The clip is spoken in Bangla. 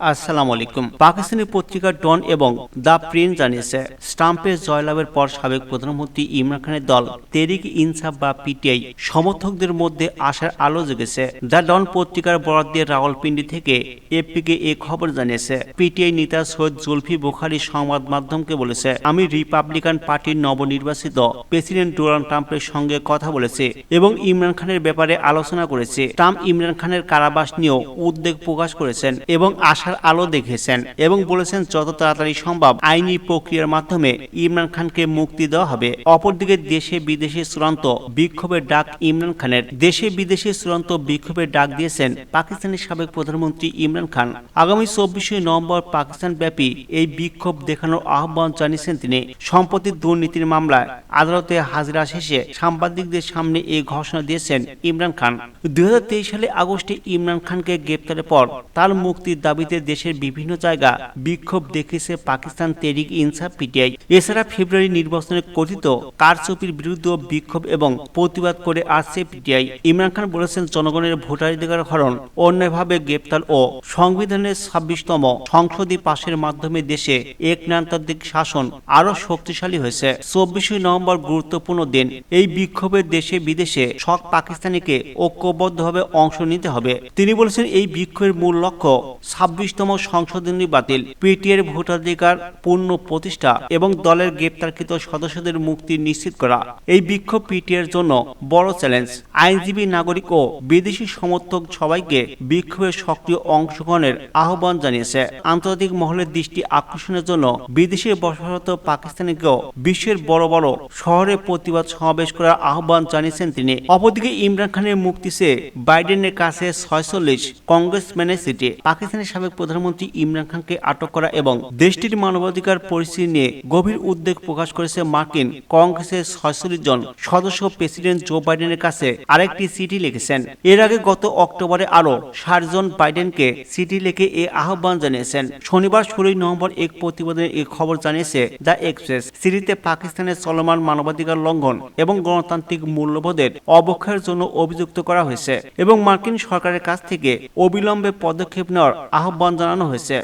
আসসালামু আলাইকুম। পাকিস্তানি পত্রিকা ডন এবং দ্য প্রিন্ট জানিয়েছে, স্টাম্পের জয়লাভের পর সাবেক প্রধানমন্ত্রী ইমরান খানের দল তেরিক ইনসাফ বা পিটিআই সমর্থকদের মধ্যে আশার আলো জেগেছে। দ্য ডন পত্রিকার বরাদ দিয়ে রাওয়ালপিন্ডি থেকে এপিকে এ খবর জানিয়েছে, পিটিআই নেতা সৈয়দ জুলফি বুখারি সংবাদ মাধ্যমকে বলেছে, আমি রিপাবলিকান পার্টির নবনির্বাচিত প্রেসিডেন্ট ডোনাল্ড ট্রাম্পের সঙ্গে কথা বলেছে এবং ইমরান খানের ব্যাপারে আলোচনা করেছি। ট্রাম্প ইমরান খানের কারাবাস নিয়েও উদ্বেগ প্রকাশ করেছেন এবং আশার আলো দেখেছেন এবং বলেছেন যত তাড়াতাড়ি সম্ভব আইনি প্রক্রিয়ার মাধ্যমে ইমরান খানকে মুক্তি দেওয়া হবে। অপরদিকে দেশে বিদেশে চূড়ান্ত বিক্ষোভের ডাক ইমরান খানের। দেশে বিদেশে চূড়ান্ত বিক্ষোভের ডাক দিয়েছেন পাকিস্তানের সাবেক প্রধানমন্ত্রী ইমরান খান। আগামী চব্বিশে নভেম্বর পাকিস্তান ব্যাপী এই বিক্ষোভ দেখানোর আহ্বান জানিয়েছেন তিনি। সম্পত্তি দুর্নীতির মামলায় আদালতে হাজিরা শেষে সাংবাদিকদের সামনে এই ঘোষণা দিয়েছেন ইমরান খান। দুই হাজার তেইশ সালে আগস্টে ইমরান খানকে গ্রেপ্তারের পর তার মুক্তির দাবিতে দেশের বিভিন্ন জায়গা বিক্ষোভ দেখেছে পাকিস্তান তেরিক ইনসাফ পিটিআই। এছাড়া ফেব্রুয়ারি নির্বাচনে কথিত কারচুপির বিরুদ্ধে বিক্ষোভ এবং প্রতিবাদ করে আসছে পিটিআই। ইমরান খান বলেছেন, জনগণের ভোটাধিকার হরণ, অন্যায়ভাবে গ্রেপ্তার ও সংবিধানের ছাব্বিশতম সংসদী পাশের মাধ্যমে দেশে একনান্তান্ত্রিক শাসন আরও শক্তিশালী হয়েছে। চব্বিশে নভেম্বর গুরুত্বপূর্ণ দিন। এই বিক্ষোভে দেশে বিদেশে সব পাকিস্তানিকে ঐক্যবদ্ধভাবে অংশ নিতে হবে। তিনি বলেছেন, এই বিক্ষোভের মূল লক্ষ্য ছাব্বিশতম সংশোধনী বাতিল। পিটিএর ভোটাধিকার পূর্ণ প্রতিষ্ঠা এবং দলের গ্রেপ্তারকৃত সদস্যদের মুক্তি নিশ্চিত করা। এই বিক্ষোভ পিটিএর জন্য বড় চ্যালেঞ্জ। আইনজীবী, নাগরিক ও বিদেশি সমর্থক সবাইকে বিক্ষোভের সক্রিয় অংশগ্রহণের আহ্বান জানিয়েছে। আন্তর্জাতিক মহলের দৃষ্টি আকর্ষণের জন্য বিদেশে বসবাসরত পাকিস্তানিকেও বিশ্বের বড় বড় শহরে প্রতিবাদ সমাবেশ করার আহ্বান জানিয়েছেন তিনি। অপরদিকে ইমরান খানের মুক্তি চেয়ে বাইডেনের কাছে ছয়চল্লিশ কংগ্রেস কংগ্রেসম্যানের সিটি। পাকিস্তানের সাবেক প্রধানমন্ত্রী ইমরান খানকে আটক করা এবং দেশটির মানবাধিকার পরিস্থিতি নিয়ে গভীর উদ্বেগ প্রকাশ করেছে মার্কিন কংগ্রেসের ছয়চল্লিশ জন সদস্য প্রেসিডেন্ট জো বাইডেনের কাছে আরেকটি চিঠি লিখেছেন। এর আগে গত অক্টোবরে আরও ষাট জন বাইডেনকে চিঠি লিখে এ আহ্বান জানিয়েছেন। শনিবার ষোলোই নভেম্বর এক প্রতিবেদনে এই খবর জানিয়েছে, দ্য এক্সপ্রেস সিরিতে পাকিস্তানের চলমান মানবাধিকার লঙ্ঘন এবং গণতান্ত্রিক মূল্যবোধের অবক্ষয়ের জন্য অভিযুক্ত করা হয়েছে এবং মার্কিন সরকারের কাছ থেকে অবিলম্বে পদক্ষেপ নেওয়ার আহ্বান জানানো হয়েছে।